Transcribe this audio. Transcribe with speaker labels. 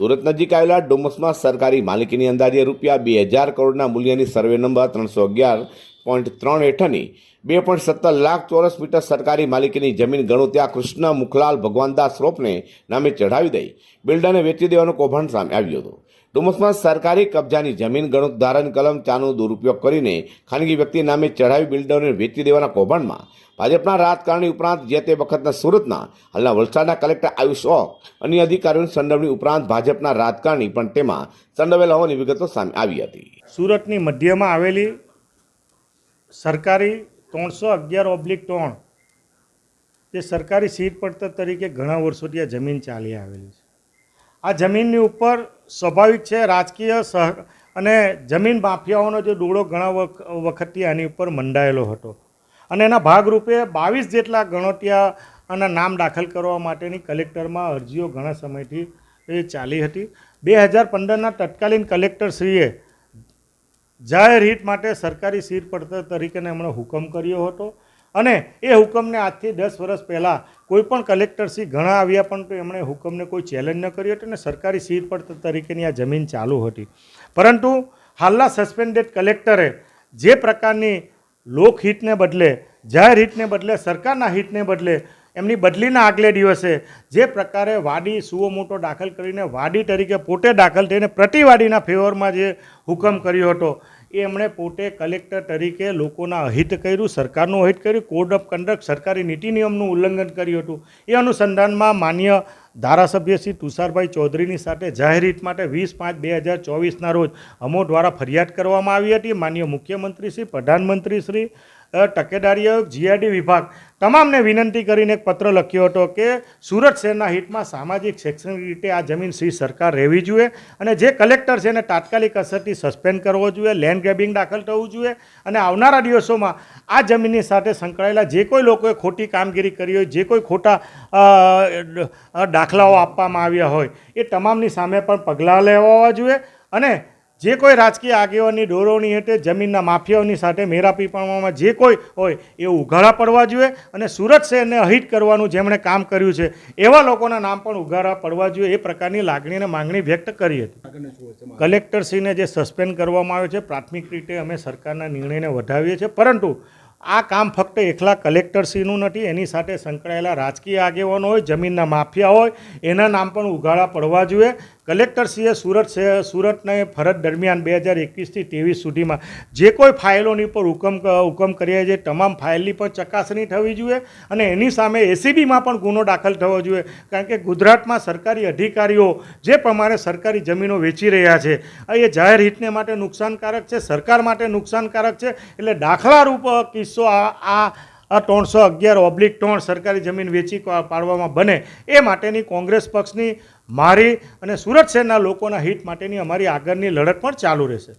Speaker 1: સુરત નજીક આવેલા ડુમસમાં સરકારી માલિકીની અંદાજે રૂપિયા બે હજાર કરોડના મૂલ્યની સર્વે નંબર ત્રણસો અગિયાર પોઈન્ટ ત્રણ હેઠળની બે પોઈન્ટ સત્તર લાખ ચોરસ મીટર સરકારી માલિકીની જમીન ગણો ત્યાં કૃષ્ણ મુખલાલ ભગવાનદાસ રોપને નામે ચઢાવી દઈ બિલ્ડરને વેચી દેવાનું કૌભાંડ સામે આવ્યું હતું. ડુમસમાં સરકારી કબજાની જમીન, ગણુત ધારણ, કલમ, ચાનો દુરુપયોગ કરીને ખાનગી વ્યક્તિ નામે ચઢાવી બિલ્ડરને વેચી દેવાના કૌભાંડમાં ભાજપના રાજકારણી ઉપરાંત જે તે વખતના સુરતના, હાલના વલસાડના કલેક્ટર આયુષ ઓક, અન્ય અધિકારીઓની સંડોવણી ઉપરાંત ભાજપના રાજકારણી, પણ તેમાં સંડોવેલા હોવાની વિગતો સામે આવી હતી.
Speaker 2: સુરતની મધ્યમાં આવેલી સરકારી ત્રણસો અગિયાર ઓબ્લિક ત્રણ જે સરકારી સીટ પડતર તરીકે ઘણા વર્ષોથી આ જમીન ચાલી આવેલી છે. આ જમીનની ઉપર સ્વાભાવિક છે, રાજકીય સહ, અને જમીન માફિયાઓનો જે ડોળો ઘણા વખ- વખતથી આની ઉપર મંડાયેલો હતો. અને એના ભાગરૂપે બાવીસ જેટલા ગણોટિયા અને નામ દાખલ કરવા માટેની કલેક્ટરમાં અરજીઓ ઘણા સમયથી એ ચાલી હતી. બે હજાર પંદરના તત્કાલીન કલેક્ટરશ્રીએ જાહેર હિત માટે સરકારી સીટ પડતર તરીકેને એમણે હુકમ કર્યો હતો. અને એ હુકમને આજથી દસ વર્ષ પહેલાં કોઈ પણ કલેક્ટરશ્રી ઘણા આવ્યા, પણ એમણે હુકમને કોઈ ચેલેન્જ ન કર્યો હતો અને સરકારી સીટ પર તરીકેની આ જમીન ચાલુ હતી. પરંતુ હાલના સસ્પેન્ડેડ કલેક્ટરે જે પ્રકારની લોકહિતને બદલે, જાહેર હિતને બદલે, સરકારના હિતને બદલે, એમની બદલીના આગલે દિવસે જે પ્રકારે વાડી સુઓ મોટો દાખલ કરીને વાડી તરીકે પોતે દાખલ થઈને પ્રતિવાદીના ફેવરમાં જે હુકમ કર્યો હતો એ એમણે પોતે કલેક્ટર તરીકે લોકોના અહિત કર્યું, સરકારનું અહિત કર્યું કોડ ઓફ કન્ડક્ટ સરકારી નીતિ નિયમનું ઉલ્લંઘન કર્યું હતું. એ અનુસંધાનમાં માન્ય ધારાસભ્ય શ્રી તુષારભાઈ ચૌધરીની સાથે જાહેર હિત માટે વીસ પાંચ બે હજાર ચોવીસના રોજ અમો દ્વારા ફરિયાદ કરવામાં આવી હતી. માન્ય મુખ્યમંત્રી શ્રી, પ્રધાનમંત્રી શ્રી અ, તકેદારી આયોગ વિભાગ તમામને વિનંતી કરીને એક પત્ર લખ્યો હતો કે સુરત શહેરના હિતમાં સામાજિક શૈક્ષણિક રીતે આ જમીન શ્રી સરકાર રહેવી જોઈએ અને જે કલેક્ટર છે એને તાત્કાલિક અસરથી સસ્પેન્ડ કરવો જોઈએ લેન્ડ ગ્રેબિંગ દાખલ થવું જોઈએ અને આવનારા દિવસોમાં આ જમીનની સાથે સંકળાયેલા જે કોઈ લોકોએ ખોટી કામગીરી કરી હોય જે કોઈ ખોટા દાખલાઓ આપવામાં આવ્યા હોય એ તમામની સામે પણ પગલાં લેવા જોઈએ અને જે કોઈ રાજકીય આગેવાનની દોરવણી હેઠે જમીનના માફિયાઓની સાથે મેરાપી પાડવામાં જે કોઈ હોય એ ઉઘાડા પડવા જોઈએ અને સુરત શહેરને અહિત કરવાનું જેમણે કામ કર્યું છે, એવા લોકોના નામ પણ ઉઘાડા પડવા જોઈએ એ પ્રકારની લાગણી અને માંગણી વ્યક્ત કરી હતી. કલેક્ટરશ્રીને જે સસ્પેન્ડ કરવામાં આવ્યો છે, પ્રાથમિક રીતે અમે સરકારના નિર્ણયને વધાવીએ છીએ, પરંતુ આ કામ ફક્ત એકલા કલેક્ટરશ્રીનું નથી, એની સાથે સંકળાયેલા રાજકીય આગેવાનો હોય, જમીનના માફિયા હોય, એના નામ પણ ઉઘાડા પડવા જોઈએ. કલેક્ટરશ્રીએ સુરત સુરતને ફરજ દરમિયાન બે હજાર એકવીસથી ત્રેવીસ સુધીમાં જે કોઈ ફાઇલોની પર હુકમ હુકમ કર્યા છે, તમામ ફાઇલની પણ ચકાસણી થવી જોઈએ અને એની સામે એસીબીમાં પણ ગુનો દાખલ થવો જોઈએ. કારણ કે ગુજરાતમાં સરકારી અધિકારીઓ જે પ્રમાણે સરકારી જમીનો વેચી રહ્યા છે એ જાહેર હિતને માટે નુકસાનકારક છે, સરકાર માટે નુકસાનકારક છે, એટલે દાખલારૂપ કિસ્સો આ આ આ ત્રણસો અગિયાર ઓબ્લિક ત્રણ સરકારી જમીન વેચી પાડવામાં બને. એ માટેની કોંગ્રેસ પક્ષની મારી અને સુરત શહેરના લોકોના હિત માટેની અમારી આગળની લડત પણ ચાલુ રહેશે.